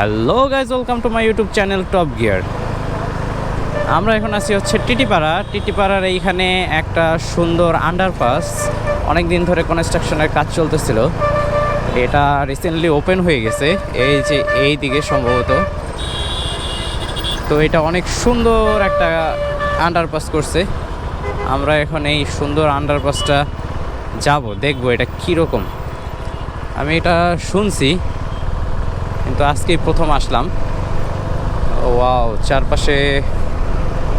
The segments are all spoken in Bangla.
Hello guys welcome to my YouTube channel top gear. আমরা এখন আছি হচ্ছে টিটিপাড়া। টিটিপাড়ার এইখানে একটা সুন্দর আন্ডারপাস অনেক দিন ধরে কনস্ট্রাকশনের কাজ চলতেছিল। এটা রিসেন্টলি ওপেন হয়ে গেছে, এই যে এই দিকে সম্ভবত। তো এটা অনেক সুন্দর একটা আন্ডারপাস করছে। আমরা এখন এই সুন্দর আন্ডারপাসটা যাব, দেখব এটা কীরকম। আমি এটা শুনছি কিন্তু আজকেই প্রথম আসলাম। ওয়াও, চারপাশে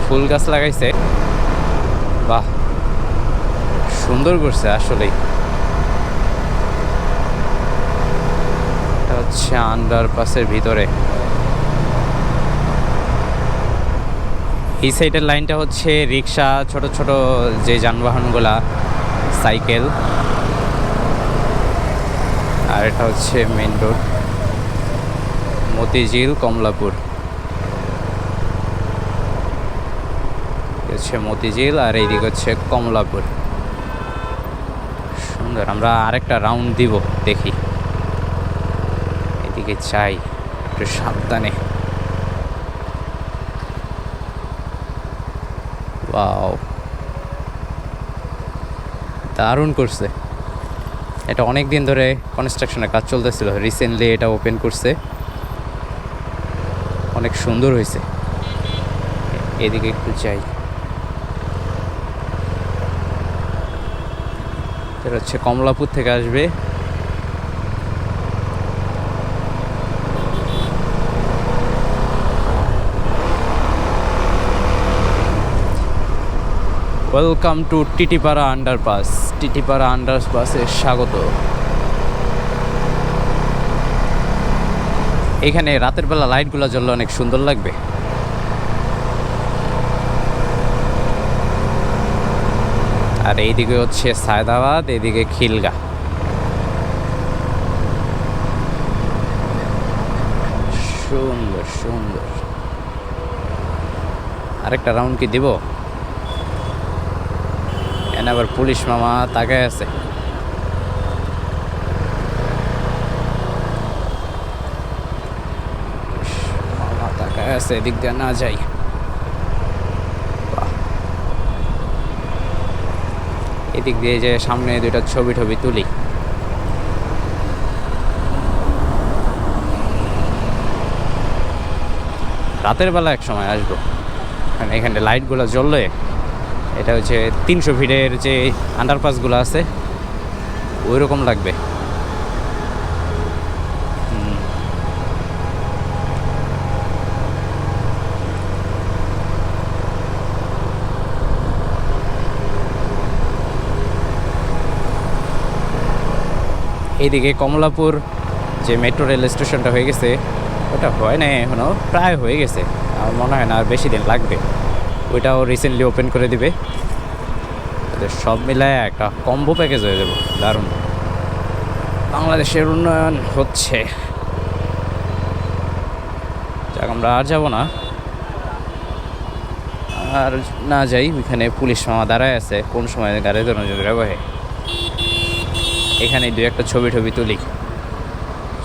ফুল গাছ লাগাইছে। বাহ, সুন্দর করছে আসলেই। হচ্ছে আন্ডারপাসের ভিতরে। এই সাইডের লাইনটা হচ্ছে রিক্সা, ছোট ছোট যে যানবাহনগুলা, সাইকেল। আর এটা হচ্ছে মেইন রোড। মতিঝিল, কমলাপুর। হচ্ছে মতিঝিল আর এইদিকে হচ্ছে কমলাপুর। সুন্দর, আমরা আরেকটা রাউন্ড দিব, দেখি। এদিকে চাই একটু সাবধানে। দারুণ করছে। এটা অনেক দিন ধরে কনস্ট্রাকশনের কাজ চলতেছিল। রিসেন্টলি এটা ওপেন করছে। অনেক সুন্দর হয়েছে। এদিকে একটু চাই এটা হচ্ছে কমলাপুর থেকে আসবে। Welcome to Titipara underpass Titipara আন্ডারপাসে স্বাগত। এখানে রাতের বেলা লাইটগুলো জ্বললে অনেক সুন্দর লাগবে। আর এইদিকে হচ্ছে সায়দাবাদ, এইদিকে খিলগা। সুন্দর সুন্দর। আরেকটা রাউন্ড কি দিব? এনে আবার পুলিশ মামা তাকায় আছে মামা তাকায় আছে, এদিক দিয়ে না যাই। এদিক দিয়ে যে সামনে দুইটা ছবি টবি তুলি। রাতের বেলা এক সময় আসব। কারণ এখানে লাইটগুলো জ্বললে এটা হচ্ছে তিনশো ফিটের যে আন্ডারপাসগুলো আছে ওই রকম লাগবে। এইদিকে কমলাপুর যে মেট্রো রেল স্টেশনটা হয়ে গেছে, ওটা হয় না এখনও প্রায় হয়ে গেছে। আমার মনে হয় না আর বেশি দিন লাগবে। ওইটাও রিসেন্টলি ওপেন করে দিবে। সব মিলায় একটা কম্বো প্যাকেজ হয়ে যাবে। দারুণ। বাংলাদেশের উন্নয়ন হচ্ছে। যাক, আমরা আর যাব না। আর না যাই, ওইখানে পুলিশ মামা দাঁড়ায় আছে, কোন সময় গাড়ি ধরুন যদি ব্যবহারে এখানে দু একটা ছবি টবি তুলি।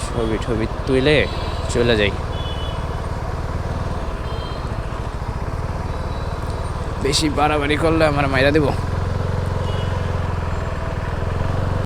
ছবি টবি তুলে চলে যাই। বেশি বাড়াবাড়ি করলে আমার মাইরা দেবো।